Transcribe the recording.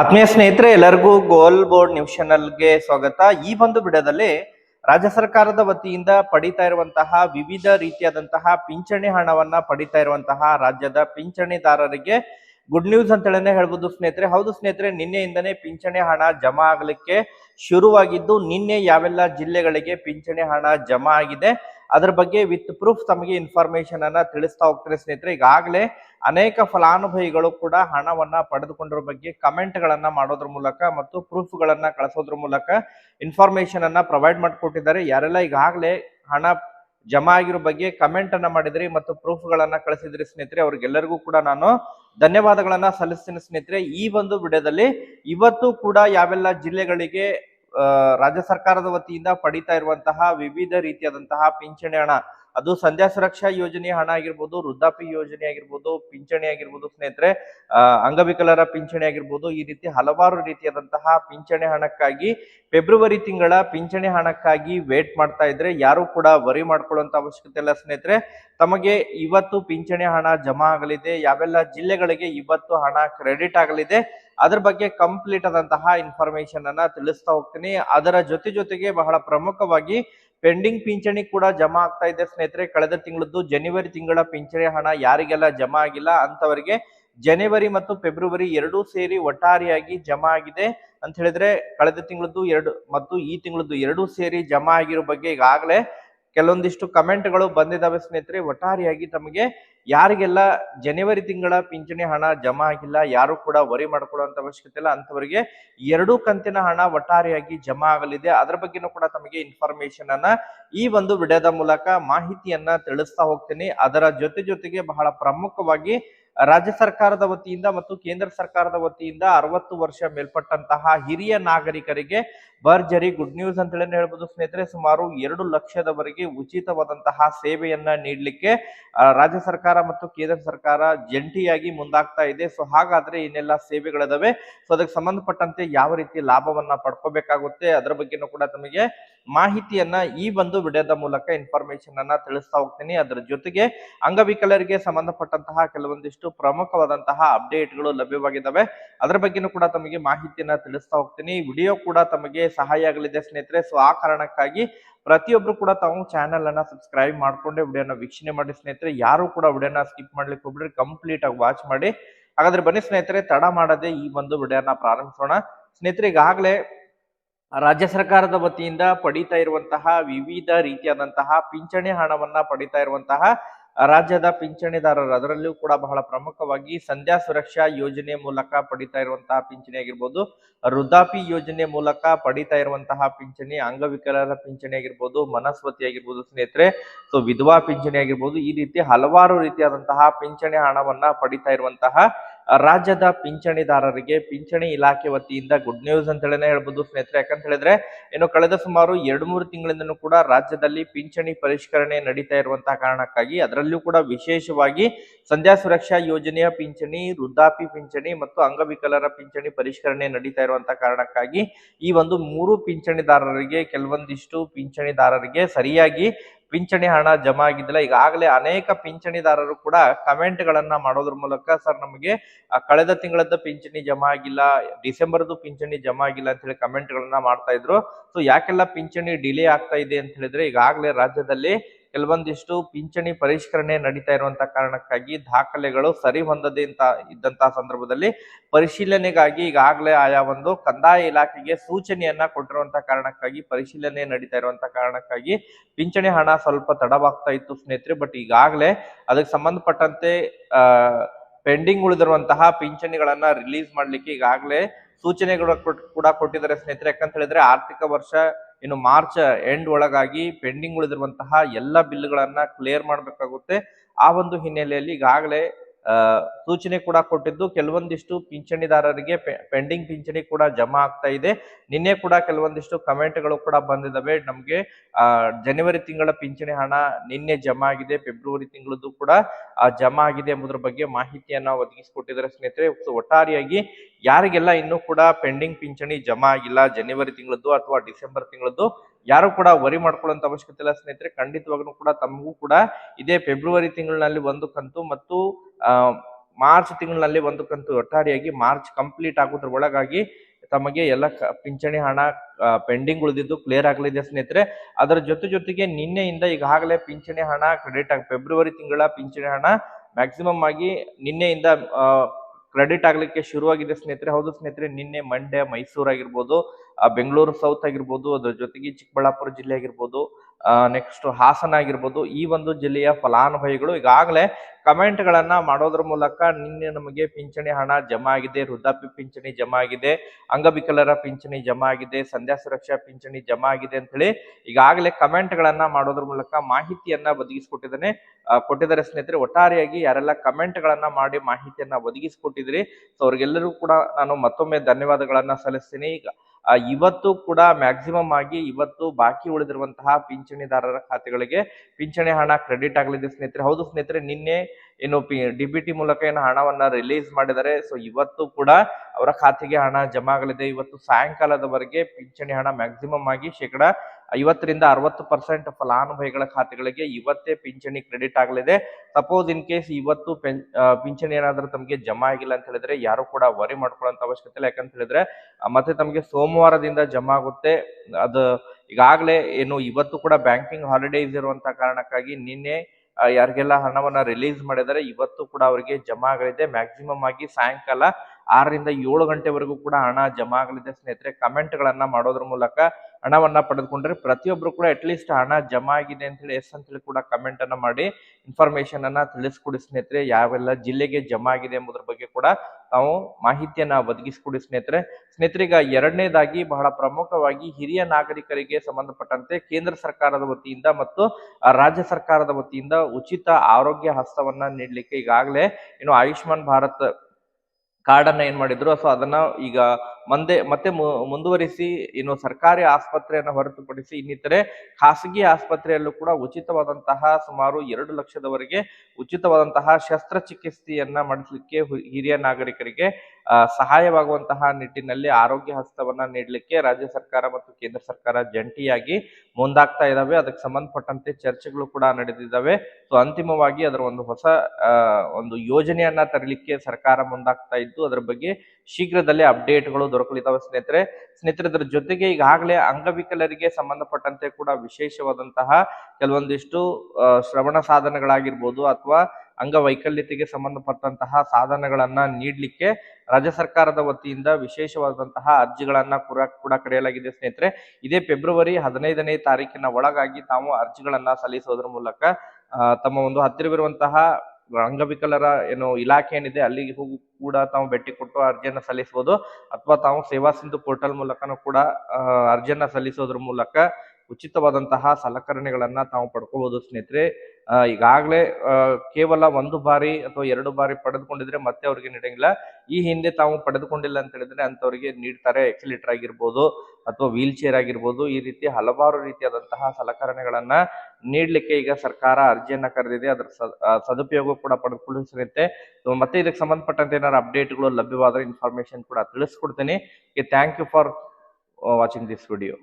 ಆತ್ಮೀಯ ಸ್ನೇಹಿತರೆ, ಎಲ್ಲರಿಗೂ ಗೋಲ್ ಬೋರ್ಡ್ ನ್ಯೂಸ್ ಚಾನಲ್ಗೆ ಸ್ವಾಗತ. ಈ ಒಂದು ಬಿಡದಲ್ಲಿ ರಾಜ್ಯ ಸರ್ಕಾರದ ವತಿಯಿಂದ ಪಡಿತಾ ಇರುವಂತಹ ವಿವಿಧ ರೀತಿಯಾದಂತಹ ಪಿಂಚಣಿ ಹಣವನ್ನ ಪಡಿತಾ ಇರುವಂತಹ ರಾಜ್ಯದ ಪಿಂಚಣಿದಾರರಿಗೆ ಗುಡ್ ನ್ಯೂಸ್ ಅಂತ ಹೇಳನೆ ಹೇಳ್ಬೋದು ಸ್ನೇಹಿತರೆ. ಹೌದು ಸ್ನೇಹಿತರೆ, ನಿನ್ನೆಯಿಂದನೇ ಪಿಂಚಣಿ ಹಣ ಜಮಾ ಆಗಲಿಕ್ಕೆ ಶುರುವಾಗಿದ್ದು, ನಿನ್ನೆ ಯಾವೆಲ್ಲ ಜಿಲ್ಲೆಗಳಿಗೆ ಪಿಂಚಣಿ ಹಣ ಜಮಾ ಆಗಿದೆ ಅದರ ಬಗ್ಗೆ ವಿತ್ ಪ್ರೂಫ್ ತಮಗೆ ಇನ್ಫಾರ್ಮೇಶನ್ ಅನ್ನ ತಿಳಿಸ್ತಾ ಹೋಗ್ತಾರೆ ಸ್ನೇಹಿತರೆ. ಈಗಾಗಲೇ ಅನೇಕ ಫಲಾನುಭವಿಗಳು ಕೂಡ ಹಣವನ್ನ ಪಡೆದುಕೊಂಡಿರೋ ಬಗ್ಗೆ ಕಮೆಂಟ್ ಗಳನ್ನ ಮಾಡೋದ್ರ ಮೂಲಕ ಮತ್ತು ಪ್ರೂಫ್ ಗಳನ್ನ ಕಳಿಸೋದ್ರ ಮೂಲಕ ಇನ್ಫಾರ್ಮೇಶನ್ ಅನ್ನ ಪ್ರೊವೈಡ್ ಮಾಡಿಕೊಟ್ಟಿದ್ದಾರೆ. ಯಾರೆಲ್ಲ ಈಗಾಗಲೇ ಹಣ ಜಮಾ ಆಗಿರೋ ಬಗ್ಗೆ ಕಮೆಂಟ್ ಅನ್ನ ಮಾಡಿದ್ರಿ ಮತ್ತು ಪ್ರೂಫ್ ಗಳನ್ನ ಕಳಿಸಿದ್ರಿ ಸ್ನೇಹಿತರೆ, ಅವ್ರಿಗೆಲ್ಲರಿಗೂ ಕೂಡ ನಾನು ಧನ್ಯವಾದಗಳನ್ನ ಸಲ್ಲಿಸ್ತೀನಿ ಸ್ನೇಹಿತರೆ. ಈ ಒಂದು ವಿಡಿಯೋದಲ್ಲಿ ಇವತ್ತು ಕೂಡ ಯಾವೆಲ್ಲ ಜಿಲ್ಲೆಗಳಿಗೆ ರಾಜ್ಯ ಸರ್ಕಾರದ ವತಿಯಿಂದ ಪಡಿತಾ ಇರುವಂತಹ ವಿವಿಧ ರೀತಿಯಾದಂತಹ ಪಿಂಚಣಿ ಹಣ. ಅದು ಸಂಧ್ಯಾ ಸುರಕ್ಷಾ ಯೋಜನೆ ಹಣ ಆಗಿರ್ಬೋದು ವೃದ್ಧಾಪಿ ಯೋಜನೆ ಆಗಿರ್ಬೋದು, ಪಿಂಚಣಿ ಆಗಿರ್ಬೋದು ಸ್ನೇಹಿತರೆ ಅಂಗವಿಕಲರ ಪಿಂಚಣಿ ಆಗಿರ್ಬೋದು, ಈ ರೀತಿ ಹಲವಾರು ರೀತಿಯಾದಂತಹ ಪಿಂಚಣಿ ಹಣಕ್ಕಾಗಿ ಫೆಬ್ರವರಿ ತಿಂಗಳ ಪಿಂಚಣಿ ಹಣಕ್ಕಾಗಿ ವೇಟ್ ಮಾಡ್ತಾ ಇದ್ರೆ ಯಾರು ಕೂಡ ವರಿ ಮಾಡ್ಕೊಳ್ಳುವಂತ ಅವಶ್ಯಕತೆ ಇಲ್ಲ ಸ್ನೇಹಿತರೆ. ತಮಗೆ ಇವತ್ತು ಪಿಂಚಣಿ ಹಣ ಜಮಾ ಆಗಲಿದೆ, ಯಾವೆಲ್ಲ ಜಿಲ್ಲೆಗಳಿಗೆ ಇವತ್ತು ಹಣ ಕ್ರೆಡಿಟ್ ಆಗಲಿದೆ ಅದ್ರ ಬಗ್ಗೆ ಕಂಪ್ಲೀಟ್ ಆದಂತಹ ಇನ್ಫಾರ್ಮೇಶನ್ ಅನ್ನ ತಿಳಿಸ್ತಾ ಹೋಗ್ತೀನಿ. ಅದರ ಜೊತೆ ಜೊತೆಗೆ ಬಹಳ ಪ್ರಮುಖವಾಗಿ ಪೆಂಡಿಂಗ್ ಪಿಂಚಣಿ ಕೂಡ ಜಮಾ ಆಗ್ತಾ ಇದೆ ಸ್ನೇಹಿತರೆ. ಕಳೆದ ತಿಂಗಳದ್ದು ಜನವರಿ ತಿಂಗಳ ಪಿಂಚಣಿ ಹಣ ಯಾರಿಗೆಲ್ಲ ಜಮಾ ಆಗಿಲ್ಲ ಅಂತವರಿಗೆ ಜನವರಿ ಮತ್ತು ಫೆಬ್ರವರಿ ಎರಡೂ ಸೇರಿ ಒಟ್ಟಾರೆಯಾಗಿ ಜಮಾ ಆಗಿದೆ ಅಂತ ಹೇಳಿದ್ರೆ ಕಳೆದ ತಿಂಗಳದ್ದು ಎರಡು ಮತ್ತು ಈ ತಿಂಗಳದ್ದು ಎರಡೂ ಸೇರಿ ಜಮಾ ಆಗಿರೋ ಬಗ್ಗೆ ಈಗಾಗಲೇ ಕೆಲವೊಂದಿಷ್ಟು ಕಮೆಂಟ್ಗಳು ಬಂದಿದ್ದಾವೆ ಸ್ನೇಹಿತರೆ. ಒಟ್ಟಾರಿಯಾಗಿ ತಮಗೆ ಯಾರಿಗೆಲ್ಲ ಜನವರಿ ತಿಂಗಳ ಪಿಂಚಣಿ ಹಣ ಜಮಾ ಆಗಿಲ್ಲ, ಯಾರು ಕೂಡ ವರಿ ಮಾಡ್ಕೊಳ್ಳುವಂತ ಅವಶ್ಯಕತೆ ಇಲ್ಲ ಅಂತವರಿಗೆ ಎರಡು ಕಂತಿನ ಹಣ ಒಟ್ಟಾರೆಯಾಗಿ ಜಮಾ ಆಗಲಿದೆ. ಅದರ ಬಗ್ಗೆನೂ ಕೂಡ ತಮಗೆ ಇನ್ಫಾರ್ಮೇಶನ್ ಅನ್ನ ಈ ಒಂದು ವಿಡಿಯೋದ ಮೂಲಕ ಮಾಹಿತಿಯನ್ನ ತಿಳಿಸ್ತಾ ಹೋಗ್ತೀನಿ. ಅದರ ಜೊತೆ ಜೊತೆಗೆ ಬಹಳ ಪ್ರಮುಖವಾಗಿ ರಾಜ್ಯ ಸರ್ಕಾರದ ವತಿಯಿಂದ ಮತ್ತು ಕೇಂದ್ರ ಸರ್ಕಾರದ ವತಿಯಿಂದ ಅರವತ್ತು ವರ್ಷ ಮೇಲ್ಪಟ್ಟಂತಹ ಹಿರಿಯ ನಾಗರಿಕರಿಗೆ ಭರ್ಜರಿ ಗುಡ್ ನ್ಯೂಸ್ ಅಂತ ಹೇಳಿ ಹೇಳ್ಬೋದು ಸ್ನೇಹಿತರೆ, ಸುಮಾರು ಎರಡು ಲಕ್ಷದವರೆಗೆ ಉಚಿತವಾದಂತಹ ಸೇವೆಯನ್ನ ನೀಡಲಿಕ್ಕೆ ರಾಜ್ಯ ಸರ್ಕಾರ ಮತ್ತು ಕೇಂದ್ರ ಸರ್ಕಾರ ಜಂಟಿಯಾಗಿ ಮುಂದಾಗ್ತಾ ಇದೆ. ಸೊ, ಹಾಗಾದ್ರೆ ಇನ್ನೆಲ್ಲ ಸೇವೆಗಳಿದಾವೆ. ಸೊ, ಅದಕ್ಕೆ ಸಂಬಂಧಪಟ್ಟಂತೆ ಯಾವ ರೀತಿ ಲಾಭವನ್ನ ಪಡ್ಕೋಬೇಕಾಗುತ್ತೆ ಅದರ ಬಗ್ಗೆನೂ ಕೂಡ ತಮಗೆ ಮಾಹಿತಿಯನ್ನ ಈ ಒಂದು ವಿಡಿಯೋದ ಮೂಲಕ ಇನ್ಫಾರ್ಮೇಶನ್ ಅನ್ನ ತಿಳಿಸ್ತಾ ಹೋಗ್ತೀನಿ. ಅದರ ಜೊತೆಗೆ ಅಂಗವಿಕಲರಿಗೆ ಸಂಬಂಧಪಟ್ಟಂತಹ ಕೆಲವೊಂದಿಷ್ಟು ಪ್ರಮುಖವಾದಂತಹ ಅಪ್ಡೇಟ್ಗಳು ಲಭ್ಯವಾಗಿದ್ದಾವೆ ಅದರ ಬಗ್ಗೆನೂ ಕೂಡ ತಮಗೆ ಮಾಹಿತಿಯನ್ನ ತಿಳಿಸ್ತಾ ಹೋಗ್ತೀನಿ. ವಿಡಿಯೋ ಕೂಡ ತಮಗೆ ಸಹಾಯ ಆಗಲಿದೆ ಸ್ನೇಹಿತರೆ. ಸೊ ಆ ಕಾರಣಕ್ಕಾಗಿ ಪ್ರತಿಯೊಬ್ರು ಕೂಡ ತಾವು ಚಾನೆಲ್ ಅನ್ನ ಸಬ್ಸ್ಕ್ರೈಬ್ ಮಾಡ್ಕೊಂಡೆ ವಿಡಿಯೋನ ವೀಕ್ಷಣೆ ಮಾಡಿ ಸ್ನೇಹಿತರೆ. ಯಾರು ಕೂಡ ವಿಡಿಯೋನ ಸ್ಕಿಪ್ ಮಾಡ್ಲಿಕ್ಕೆ ಹೋಗ್ಬಿಡ್ರಿ. ಕಂಪ್ಲೀಟ್ ಆಗಿ ವಾಚ್ ಮಾಡಿ. ಹಾಗಾದ್ರೆ ಬನ್ನಿ ಸ್ನೇಹಿತರೆ, ತಡ ಮಾಡದೆ ಈ ಒಂದು ವಿಡಿಯೋನ ಪ್ರಾರಂಭಿಸೋಣ. ಸ್ನೇಹಿತರೆ, ಈಗಾಗಲೇ ರಾಜ್ಯ ಸರ್ಕಾರದ ವತಿಯಿಂದ ಪಡಿತಾ ಇರುವಂತಹ ವಿವಿಧ ರೀತಿಯಾದಂತಹ ಪಿಂಚಣಿ ಹಣವನ್ನ ಪಡಿತಾ ಇರುವಂತಹ ರಾಜ್ಯದ ಪಿಂಚಣಿದಾರರು ಅದರಲ್ಲೂ ಕೂಡ ಬಹಳ ಪ್ರಮುಖವಾಗಿ ಸಂಧ್ಯಾ ಸುರಕ್ಷಾ ಯೋಜನೆ ಮೂಲಕ ಪಡಿತಾ ಇರುವಂತಹ ಪಿಂಚಣಿ ಆಗಿರ್ಬೋದು ವೃದ್ಧಾಪಿ ಯೋಜನೆ ಮೂಲಕ ಪಡಿತಾ ಇರುವಂತಹ ಪಿಂಚಣಿ, ಅಂಗವಿಕಲರ ಪಿಂಚಣಿ ಆಗಿರ್ಬೋದು, ಮನಸ್ವತಿ ಆಗಿರ್ಬೋದು ಸ್ನೇಹಿತರೆ ಸೊ ವಿಧವಾ ಪಿಂಚಣಿ ಆಗಿರ್ಬೋದು, ಈ ರೀತಿ ಹಲವಾರು ರೀತಿಯಾದಂತಹ ಪಿಂಚಣಿ ಹಣವನ್ನ ಪಡಿತಾ ಇರುವಂತಹ ರಾಜ್ಯದ ಪಿಂಚಣಿದಾರರಿಗೆ ಪಿಂಚಣಿ ಇಲಾಖೆ ವತಿಯಿಂದ ಗುಡ್ ನ್ಯೂಸ್ ಅಂತ ಹೇಳ್ಬೋದು ಸ್ನೇಹಿತರೆ. ಯಾಕಂತ ಹೇಳಿದ್ರೆ ಏನು ಕಳೆದ ಸುಮಾರು ಎರಡು ಮೂರು ತಿಂಗಳಿಂದನೂ ಕೂಡ ರಾಜ್ಯದಲ್ಲಿ ಪಿಂಚಣಿ ಪರಿಷ್ಕರಣೆ ನಡೀತಾ ಇರುವಂತಹ ಕಾರಣಕ್ಕಾಗಿ ಅದರಲ್ಲೂ ಕೂಡ ವಿಶೇಷವಾಗಿ ಸಂಧ್ಯಾ ಸುರಕ್ಷಾ ಯೋಜನೆಯ ಪಿಂಚಣಿ ವೃದ್ಧಾಪಿ ಪಿಂಚಣಿ ಮತ್ತು ಅಂಗವಿಕಲರ ಪಿಂಚಣಿ ಪರಿಷ್ಕರಣೆ ನಡೀತಾ ಇರುವಂತಹ ಕಾರಣಕ್ಕಾಗಿ ಈ ಒಂದು ಮೂರು ಪಿಂಚಣಿದಾರರಿಗೆ, ಕೆಲವೊಂದಿಷ್ಟು ಪಿಂಚಣಿದಾರರಿಗೆ ಸರಿಯಾಗಿ ಪಿಂಚಣಿ ಹಣ ಜಮಾ ಆಗಿದ್ದಿಲ್ಲ ಈಗಾಗಲೇ ಅನೇಕ ಪಿಂಚಣಿದಾರರು ಕೂಡ ಕಮೆಂಟ್ ಗಳನ್ನ ಮಾಡೋದ್ರ ಮೂಲಕ ಸರ್ ನಮಗೆ ಕಳೆದ ತಿಂಗಳದ್ದು ಪಿಂಚಣಿ ಜಮಾ ಆಗಿಲ್ಲ ಡಿಸೆಂಬರ್ದು ಪಿಂಚಣಿ ಜಮಾ ಆಗಿಲ್ಲ ಅಂತ ಹೇಳಿ ಕಮೆಂಟ್ ಗಳನ್ನ ಮಾಡ್ತಾ ಇದ್ರು. ಸೊ, ಯಾಕೆಲ್ಲ ಪಿಂಚಣಿ ಡಿಲೇ ಆಗ್ತಾ ಇದೆ ಅಂತ ಹೇಳಿದ್ರೆ ಈಗಾಗಲೇ ರಾಜ್ಯದಲ್ಲಿ ಕೆಲವೊಂದಿಷ್ಟು ಪಿಂಚಣಿ ಪರಿಷ್ಕರಣೆ ನಡೀತಾ ಇರುವಂತಹ ಕಾರಣಕ್ಕಾಗಿ ದಾಖಲೆಗಳು ಸರಿ ಹೊಂದದೆ ಅಂತ ಇದ್ದಂತಹ ಸಂದರ್ಭದಲ್ಲಿ ಪರಿಶೀಲನೆಗಾಗಿ ಈಗಾಗಲೇ ಆಯಾ ಒಂದು ಕಂದಾಯ ಇಲಾಖೆಗೆ ಸೂಚನೆಯನ್ನ ಕೊಟ್ಟಿರುವಂತಹ ಕಾರಣಕ್ಕಾಗಿ ಪರಿಶೀಲನೆ ನಡೀತಾ ಇರುವಂತಹ ಕಾರಣಕ್ಕಾಗಿ ಪಿಂಚಣಿ ಹಣ ಸ್ವಲ್ಪ ತಡವಾಗ್ತಾ ಇತ್ತು ಸ್ನೇಹಿತರೆ. ಬಟ್ ಈಗಾಗಲೇ ಅದಕ್ಕೆ ಸಂಬಂಧಪಟ್ಟಂತೆ ಪೆಂಡಿಂಗ್ ಉಳಿದಿರುವಂತಹ ಪಿಂಚಣಿಗಳನ್ನ ರಿಲೀಸ್ ಮಾಡ್ಲಿಕ್ಕೆ ಈಗಾಗಲೇ ಸೂಚನೆಗಳು ಕೂಡ ಕೊಟ್ಟಿದ್ದಾರೆ ಸ್ನೇಹಿತರೆ. ಯಾಕಂತ ಹೇಳಿದ್ರೆ ಆರ್ಥಿಕ ವರ್ಷ ಇನ್ನು ಮಾರ್ಚ್ ಎಂಡ್ ಒಳಗಾಗಿ ಪೆಂಡಿಂಗ್ ಉಳಿದಿರುವಂತಹ ಎಲ್ಲ ಬಿಲ್ಗಳನ್ನ ಕ್ಲಿಯರ್ ಮಾಡಬೇಕಾಗುತ್ತೆ. ಆ ಒಂದು ಹಿನ್ನೆಲೆಯಲ್ಲಿ ಈಗಾಗಲೇ ಸೂಚನೆ ಕೂಡ ಕೊಟ್ಟಿದ್ದು. ಕೆಲವೊಂದಿಷ್ಟು ಪಿಂಚಣಿದಾರರಿಗೆ ಪೆಂಡಿಂಗ್ ಪಿಂಚಣಿ ಕೂಡ ಜಮಾ ಆಗ್ತಾ ಇದೆ. ನಿನ್ನೆ ಕೂಡ ಕೆಲವೊಂದಿಷ್ಟು ಕಮೆಂಟ್ಗಳು ಕೂಡ ಬಂದಿದ್ದಾವೆ ನಮಗೆ ಜನವರಿ ತಿಂಗಳ ಪಿಂಚಣಿ ಹಣ ನಿನ್ನೆ ಜಮಾ ಆಗಿದೆ. ಫೆಬ್ರವರಿ ತಿಂಗಳದ್ದು ಕೂಡ ಜಮಾ ಆಗಿದೆ ಎಂಬುದರ ಬಗ್ಗೆ ಮಾಹಿತಿಯನ್ನ ಒದಗಿಸಿಕೊಟ್ಟಿದ್ದಾರೆ ಸ್ನೇಹಿತರೆ. ಒಟ್ಟಾರೆಯಾಗಿ ಯಾರಿಗೆಲ್ಲ ಇನ್ನೂ ಕೂಡ ಪೆಂಡಿಂಗ್ ಪಿಂಚಣಿ ಜಮಾ ಆಗಿಲ್ಲ ಜನವರಿ ತಿಂಗಳದ್ದು ಅಥವಾ ಡಿಸೆಂಬರ್ ತಿಂಗಳದ್ದು, ಯಾರು ಕೂಡ ವರಿ ಮಾಡ್ಕೊಳ್ಳುವಂತ ಅವಶ್ಯಕತೆ ಇಲ್ಲ ಸ್ನೇಹಿತರೆ. ಖಂಡಿತವಾಗ್ಲೂ ಕೂಡ ತಮಗೂ ಕೂಡ ಇದೇ ಫೆಬ್ರವರಿ ತಿಂಗಳಿನಲ್ಲಿ ಒಂದು ಕಂತು ಮತ್ತು ಮಾರ್ಚ್ ತಿಂಗಳಲ್ಲಿ ಒಂದು ಕಂತು ಒಟ್ಟಾರೆಯಾಗಿ ಮಾರ್ಚ್ ಕಂಪ್ಲೀಟ್ ಆಗೋದ್ರ ಒಳಗಾಗಿ ತಮಗೆ ಎಲ್ಲ ಪಿಂಚಣಿ ಹಣ ಪೆಂಡಿಂಗ್ ಉಳಿದಿದ್ದು ಕ್ಲಿಯರ್ ಆಗಲಿದೆ ಸ್ನೇಹಿತರೆ. ಅದರ ಜೊತೆ ಜೊತೆಗೆ ನಿನ್ನೆಯಿಂದ ಈಗಾಗಲೇ ಪಿಂಚಣಿ ಹಣ ಕ್ರೆಡಿಟ್ ಆಗಿ ಫೆಬ್ರವರಿ ತಿಂಗಳ ಪಿಂಚಣಿ ಹಣ ಮ್ಯಾಕ್ಸಿಮಮ್ ಆಗಿ ನಿನ್ನೆಯಿಂದ ಕ್ರೆಡಿಟ್ ಆಗಲಿಕ್ಕೆ ಶುರುವಾಗಿದೆ ಸ್ನೇಹಿತರೆ. ಹೌದು ಸ್ನೇಹಿತರೆ, ನಿನ್ನೆ ಮಂಡ್ಯ ಮೈಸೂರು ಆಗಿರ್ಬೋದು ಬೆಂಗಳೂರು ಸೌತ್ ಆಗಿರ್ಬೋದು, ಅದರ ಜೊತೆಗೆ ಚಿಕ್ಕಬಳ್ಳಾಪುರ ಜಿಲ್ಲೆ ಆಗಿರ್ಬೋದು ನೆಕ್ಸ್ಟ್ ಹಾಸನ ಆಗಿರ್ಬೋದು, ಈ ಒಂದು ಜಿಲ್ಲೆಯ ಫಲಾನುಭವಿಗಳು ಈಗಾಗಲೇ ಕಮೆಂಟ್ ಗಳನ್ನ ಮಾಡೋದ್ರ ಮೂಲಕ ನಿನ್ನೆ ನಮಗೆ ಪಿಂಚಣಿ ಹಣ ಜಮಾ ಆಗಿದೆ, ವೃದ್ಧಾಪ್ಯ ಪಿಂಚಣಿ ಜಮಾ ಆಗಿದೆ, ಅಂಗವಿಕಲರ ಪಿಂಚಣಿ ಜಮಾ ಆಗಿದೆ, ಸಂಧ್ಯಾ ಸುರಕ್ಷಾ ಪಿಂಚಣಿ ಜಮಾ ಆಗಿದೆ ಅಂತ ಹೇಳಿ ಈಗಾಗಲೇ ಕಮೆಂಟ್ ಗಳನ್ನ ಮಾಡೋದ್ರ ಮೂಲಕ ಮಾಹಿತಿಯನ್ನ ಒದಗಿಸಿಕೊಟ್ಟಿದ್ದಾನೆ. ಕೊಟ್ಟಿದ್ದಾರೆ ಸ್ನೇಹಿತರೆ, ಒಟ್ಟಾರೆಯಾಗಿ ಯಾರೆಲ್ಲ ಕಮೆಂಟ್ ಗಳನ್ನ ಮಾಡಿ ಮಾಹಿತಿಯನ್ನ ಒದಗಿಸಿಕೊಟ್ಟಿದ್ರಿ ಸೊ ಅವ್ರಿಗೆಲ್ಲರಿಗೂ ಕೂಡ ನಾನು ಮತ್ತೊಮ್ಮೆ ಧನ್ಯವಾದಗಳನ್ನ ಸಲ್ಲಿಸ್ತೀನಿ. ಈಗ ಇವತ್ತು ಕೂಡ ಮ್ಯಾಕ್ಸಿಮಮ್ ಆಗಿ ಇವತ್ತು ಬಾಕಿ ಉಳಿದಿರುವಂತಹ ಪಿಂಚಣಿದಾರರ ಖಾತೆಗಳಿಗೆ ಪಿಂಚಣಿ ಹಣ ಕ್ರೆಡಿಟ್ ಆಗಲಿದೆ ಸ್ನೇಹಿತರೆ. ಹೌದು ಸ್ನೇಹಿತರೆ, ನಿನ್ನೆ ಏನು ಪಿ ಮೂಲಕ ಏನು ಹಣವನ್ನ ರಿಲೀಸ್ ಮಾಡಿದ್ದಾರೆ. ಸೊ ಇವತ್ತು ಕೂಡ ಅವರ ಖಾತೆಗೆ ಹಣ ಜಮಾ ಆಗಲಿದೆ. ಇವತ್ತು ಸಾಯಂಕಾಲದವರೆಗೆ ಪಿಂಚಣಿ ಹಣ ಮ್ಯಾಕ್ಸಿಮಮ್ ಆಗಿ ಶೇಕಡ ಐವತ್ತರಿಂದ ಅರವತ್ತು ಪರ್ಸೆಂಟ್ ಫಲಾನುಭವಿಗಳ ಖಾತೆಗಳಿಗೆ ಇವತ್ತೇ ಪಿಂಚಣಿ ಕ್ರೆಡಿಟ್ ಆಗಲಿದೆ. ಸಪೋಸ್ ಇನ್ ಕೇಸ್ ಇವತ್ತು ಪಿಂಚಣಿ ಏನಾದ್ರೂ ತಮಗೆ ಜಮಾ ಆಗಿಲ್ಲ ಅಂತ ಹೇಳಿದ್ರೆ ಯಾರು ಕೂಡ ವರಿ ಮಾಡ್ಕೊಳ್ಳೋ ಅವಶ್ಯಕತೆ ಇಲ್ಲ. ಯಾಕಂತ ಹೇಳಿದ್ರೆ ಮತ್ತೆ ತಮಗೆ ಸೋಮವಾರದಿಂದ ಜಮಾ ಆಗುತ್ತೆ. ಅದು ಈಗಾಗಲೇ ಏನು ಇವತ್ತು ಕೂಡ ಬ್ಯಾಂಕಿಂಗ್ ಹಾಲಿಡೇಸ್ ಇರುವಂತಹ ಕಾರಣಕ್ಕಾಗಿ ನಿನ್ನೆ ಯಾರಿಗೆಲ್ಲ ಹಣವನ್ನ ರಿಲೀಸ್ ಮಾಡಿದರೆ, ಇವತ್ತು ಕೂಡ ಅವರಿಗೆ ಜಮಾ ಆಗಲಿದೆ. ಮ್ಯಾಕ್ಸಿಮಮ್ ಆಗಿ ಸಾಯಂಕಾಲ ಆರರಿಂದ ಏಳು ಗಂಟೆವರೆಗೂ ಕೂಡ ಹಣ ಜಮಾ ಆಗಲಿದೆ ಸ್ನೇಹಿತರೆ. ಕಮೆಂಟ್ ಗಳನ್ನ ಮಾಡೋದ್ರ ಮೂಲಕ ಹಣವನ್ನ ಪಡೆದುಕೊಂಡ್ರೆ ಪ್ರತಿಯೊಬ್ರು ಕೂಡ ಅಟ್ಲೀಸ್ಟ್ ಹಣ ಜಮಾ ಆಗಿದೆ ಅಂತ ಹೇಳಿ ಎಸ್ ಅಂತ ಹೇಳಿ ಕೂಡ ಕಮೆಂಟ್ ಅನ್ನ ಮಾಡಿ ಇನ್ಫಾರ್ಮೇಶನ್ ಅನ್ನ ತಿಳಿಸ್ಕೊಡಿ ಸ್ನೇಹಿತರೆ. ಯಾವೆಲ್ಲ ಜಿಲ್ಲೆಗೆ ಜಮಾ ಆಗಿದೆ ಎಂಬುದ್ರ ಬಗ್ಗೆ ಕೂಡ ನಾವು ಮಾಹಿತಿಯನ್ನ ಒದಗಿಸ್ಕೊಡಿ ಸ್ನೇಹಿತರೆ. ಸ್ನೇಹಿತರಿಗ ಎರಡನೇದಾಗಿ ಬಹಳ ಪ್ರಮುಖವಾಗಿ ಹಿರಿಯ ನಾಗರಿಕರಿಗೆ ಸಂಬಂಧಪಟ್ಟಂತೆ ಕೇಂದ್ರ ಸರ್ಕಾರದ ವತಿಯಿಂದ ಮತ್ತು ರಾಜ್ಯ ಸರ್ಕಾರದ ವತಿಯಿಂದ ಉಚಿತ ಆರೋಗ್ಯ ಹಸ್ತವನ್ನ ನೀಡಲಿಕ್ಕೆ ಈಗಾಗಲೇ ಏನು ಆಯುಷ್ಮಾನ್ ಭಾರತ್ ಕಾರ್ಡ್ ಅನ್ನ ಏನ್ ಮಾಡಿದ್ರು? ಸೊ ಅದನ್ನ ಈಗ ಮುಂದೆ, ಮತ್ತೆ ಮುಂದುವರಿಸಿ, ಇನ್ನು ಸರ್ಕಾರಿ ಆಸ್ಪತ್ರೆಯನ್ನ ಹೊರತುಪಡಿಸಿ ಇನ್ನಿತರೆ ಖಾಸಗಿ ಆಸ್ಪತ್ರೆಯಲ್ಲೂ ಕೂಡ ಉಚಿತವಾದಂತಹ ಸುಮಾರು ಎರಡು ಲಕ್ಷದವರೆಗೆ ಉಚಿತವಾದಂತಹ ಶಸ್ತ್ರಚಿಕಿತ್ಸೆಯನ್ನ ಮಾಡಿಸ್ಲಿಕ್ಕೆ ಹಿರಿಯ ನಾಗರಿಕರಿಗೆ ಸಹಾಯವಾಗುವಂತಹ ನಿಟ್ಟಿನಲ್ಲಿ ಆರೋಗ್ಯ ಹಸ್ತವನ್ನ ನೀಡಲಿಕ್ಕೆ ರಾಜ್ಯ ಸರ್ಕಾರ ಮತ್ತು ಕೇಂದ್ರ ಸರ್ಕಾರ ಜಂಟಿಯಾಗಿ ಮುಂದಾಗ್ತಾ ಇದಾವೆ. ಅದಕ್ಕೆ ಸಂಬಂಧಪಟ್ಟಂತೆ ಚರ್ಚೆಗಳು ಕೂಡ ನಡೆದಿದ್ದಾವೆ ಸೊ ಅಂತಿಮವಾಗಿ ಅದರ ಒಂದು ಹೊಸ ಒಂದು ಯೋಜನೆಯನ್ನ ತರಲಿಕ್ಕೆ ಸರ್ಕಾರ ಮುಂದಾಗ್ತಾ ಇದ್ದು, ಅದರ ಬಗ್ಗೆ ಶೀಘ್ರದಲ್ಲೇ ಅಪ್ಡೇಟ್ಗಳು ದೊರಕಲಿದ್ದಾವೆ ಸ್ನೇಹಿತರೆ. ಸ್ನೇಹಿತರೆ ಇದರ ಜೊತೆಗೆ ಈಗಾಗಲೇ ಅಂಗವಿಕಲರಿಗೆ ಸಂಬಂಧಪಟ್ಟಂತೆ ಕೂಡ ವಿಶೇಷವಾದಂತಹ ಕೆಲವೊಂದಿಷ್ಟು ಶ್ರವಣ ಸಾಧನಗಳಾಗಿರ್ಬೋದು ಅಥವಾ ಅಂಗವೈಕಲ್ಯತೆಗೆ ಸಂಬಂಧಪಟ್ಟಂತಹ ಸಾಧನಗಳನ್ನ ನೀಡಲಿಕ್ಕೆ ರಾಜ್ಯ ಸರ್ಕಾರದ ವತಿಯಿಂದ ವಿಶೇಷವಾದಂತಹ ಅರ್ಜಿಗಳನ್ನ ಕೂಡ ಕೂಡ ಕರೆಯಲಾಗಿದೆ ಸ್ನೇಹಿತರೆ. ಇದೇ ಫೆಬ್ರವರಿ ಹದಿನೈದನೇ ತಾರೀಕಿನ ಒಳಗಾಗಿ ತಾವು ಅರ್ಜಿಗಳನ್ನ ಸಲ್ಲಿಸೋದ್ರ ಮೂಲಕ ತಮ್ಮ ಒಂದು ಹತ್ತಿರವಿರುವಂತಹ ಅಂಗವಿಕಲರ ಏನು ಇಲಾಖೆ ಏನಿದೆ ಅಲ್ಲಿಗೆ ಹೋಗಿ ಕೂಡ ತಾವು ಭೇಟಿ ಕೊಟ್ಟು ಅರ್ಜಿಯನ್ನು ಸಲ್ಲಿಸಬಹುದು. ಅಥವಾ ತಾವು ಸೇವಾ ಸಿಂಧು ಪೋರ್ಟಲ್ ಮೂಲಕನೂ ಕೂಡ ಅರ್ಜಿಯನ್ನ ಸಲ್ಲಿಸೋದ್ರ ಮೂಲಕ ಉಚಿತವಾದಂತಹ ಸಲಕರಣೆಗಳನ್ನ ತಾವು ಪಡ್ಕೋಬಹುದು ಸ್ನೇಹಿತರೆ. ಈಗಾಗಲೇ ಕೇವಲ ಒಂದು ಬಾರಿ ಅಥವಾ ಎರಡು ಬಾರಿ ಪಡೆದುಕೊಂಡಿದ್ರೆ ಮತ್ತೆ ಅವ್ರಿಗೆ ನೀಡಂಗಿಲ್ಲ ಈ ಹಿಂದೆ ತಾವು ಪಡೆದುಕೊಂಡಿಲ್ಲ ಅಂತ ಹೇಳಿದ್ರೆ ಅಂತವರಿಗೆ ನೀಡ್ತಾರೆ, ಎಕ್ಸಿಲೇಟರ್ ಆಗಿರ್ಬೋದು ಅಥವಾ ವೀಲ್ ಚೇರ್ ಆಗಿರ್ಬೋದು. ಈ ರೀತಿ ಹಲವಾರು ರೀತಿಯಾದಂತಹ ಸಲಕರಣೆಗಳನ್ನ ನೀಡ್ಲಿಕ್ಕೆ ಈಗ ಸರ್ಕಾರ ಅರ್ಜಿಯನ್ನ ಕರೆದಿದೆ. ಅದರ ಸದುಪಯೋಗ ಕೂಡ ಪಡೆದುಕೊಳ್ಳಿಸಿರುತ್ತೆ ಮತ್ತೆ ಇದಕ್ಕೆ ಸಂಬಂಧಪಟ್ಟಂತೆ ಏನಾದ್ರು ಅಪ್ಡೇಟ್ಗಳು ಲಭ್ಯವಾದ್ರೆ ಇನ್ಫಾರ್ಮೇಶನ್ ಕೂಡ ತಿಳಿಸ್ಕೊಡ್ತೀನಿ. Thank you for watching this video.